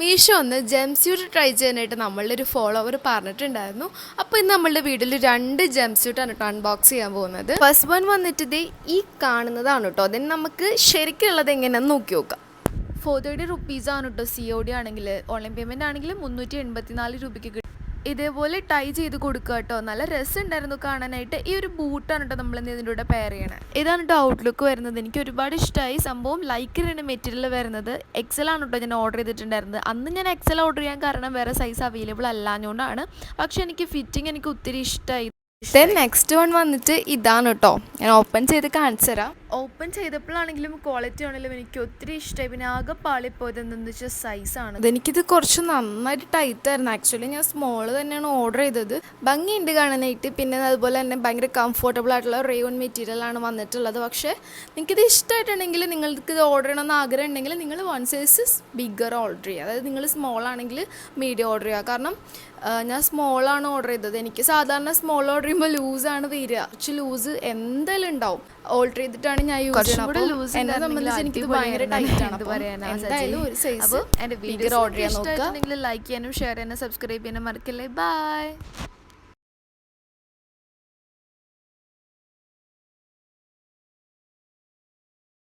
മീഷോ ഒന്ന് jumpsuit try ചെയ്യാനായിട്ട് നമ്മളുടെ ഒരു ഫോളോവർ പറഞ്ഞിട്ടുണ്ടായിരുന്നു. അപ്പോൾ ഇന്ന് നമ്മളുടെ വീട്ടിൽ രണ്ട് ജംസ്യൂട്ടാണ് കേട്ടോ അൺബോക്സ് ചെയ്യാൻ പോകുന്നത്. ഫസ്റ്റ് വൺ വന്നിട്ട് ഇത് ഈ കാണുന്നതാണ് കേട്ടോ അതിന് നമുക്ക് ശരിക്കുള്ളത് എങ്ങനെയാണെന്ന് നോക്കി നോക്കാം. ഫോർ തേർട്ടി റുപ്പീസ് ആണ് കേട്ടോ സി ഒ ഡി ആണെങ്കിൽ ഓൺലൈൻ പേയ്മെന്റ് ആണെങ്കിൽ മുന്നൂറ്റി എൺപത്തിനാല് രൂപയ്ക്ക് കിട്ടും. ഇതേപോലെ ടൈ ചെയ്ത് കൊടുക്കുക കേട്ടോ. നല്ല രസമുണ്ടായിരുന്നു കാണാനായിട്ട്. ഈ ഒരു ബൂട്ടാണ് കേട്ടോ നമ്മൾ ഇതിന്റെ കൂടെ പെയർ ചെയ്യണത് ഇതാണ് കേട്ടോ ഔട്ട്ലുക്ക് വരുന്നത്. എനിക്ക് ഒരുപാട് ഇഷ്ടമായി സംഭവം ലൈക്കിനാണ് മെറ്റീരിയൽ വരുന്നത്. എക്സലാണ് കേട്ടോ ഞാൻ ഓർഡർ ചെയ്തിട്ടുണ്ടായിരുന്നത്. അന്ന് ഞാൻ എക്സൽ ഓർഡർ ചെയ്യാൻ കാരണം വേറെ സൈസ് അവൈലബിൾ അല്ലാഞ്ഞുകൊണ്ടാണ് പക്ഷെ എനിക്ക് ഫിറ്റിംഗ് എനിക്ക് ഒത്തിരി ഇഷ്ടമായി ദെൻ നെക്സ്റ്റ് വൺ വന്നിട്ട് ഇതാണ് കേട്ടോ ഞാൻ ഓപ്പൺ ചെയ്ത് കാണിച്ചു തരാം. ഓപ്പൺ ചെയ്തപ്പോഴാണെങ്കിലും ക്വാളിറ്റി ആണെങ്കിലും എനിക്ക് ഒത്തിരി ഇഷ്ടമായി പിന്നെ ആകെ പാളിപ്പോയത് എന്തെന്ന് വെച്ചാൽ സൈസാണ് എനിക്കിത് കുറച്ച് നന്നായിട്ട് ടൈറ്റ് ആയിരുന്നു. ആക്ച്വലി ഞാൻ സ്മോൾ തന്നെയാണ് ഓർഡർ ചെയ്തത്. ഭംഗിയുണ്ട് കാണാനായിട്ട്. പിന്നെ അതുപോലെ തന്നെ ഭയങ്കര കംഫർട്ടബിൾ ആയിട്ടുള്ള റേയോൺ മെറ്റീരിയൽ ആണ് വന്നിട്ടുള്ളത്. പക്ഷേ നിങ്ങൾക്കിത് ഇഷ്ടമായിട്ടുണ്ടെങ്കിൽ നിങ്ങൾക്ക് ഇത് ഓർഡർ ചെയ്യണമെന്ന് ആഗ്രഹം ഉണ്ടെങ്കിൽ നിങ്ങൾ വൺ സൈസ് ബിഗ്ഗർ ഓർഡർ ചെയ്യുക. അതായത് നിങ്ങൾ സ്മോൾ ആണെങ്കിൽ മീഡിയം ഓർഡർ ചെയ്യുക. കാരണം ഞാൻ സ്മോളാണ് ഓർഡർ ചെയ്തത്. എനിക്ക് സാധാരണ സ്മോൾ ഓർഡർ ചെയ്യുമ്പോൾ ലൂസാണ് വരിക കുറച്ച് ലൂസ് എന്തായാലും ഉണ്ടാവും. ഓൾട്ടർ ചെയ്തിട്ടാണ് ഞാൻ യൂസ് ചെയ്യുന്നത് എന്നെ സംബന്ധിച്ച് എനിക്ക് ഭയങ്കര ടൈറ്റ് ആണ്. എന്തായാലും ഒരു സൈസ് ഓർഡർ ചെയ്യാൻ നോക്കുക. ലൈക്ക് ചെയ്യാനും ഷെയർ ചെയ്യാനും സബ്സ്ക്രൈബ് ചെയ്യാനും മറക്കല്ലേ? ബൈ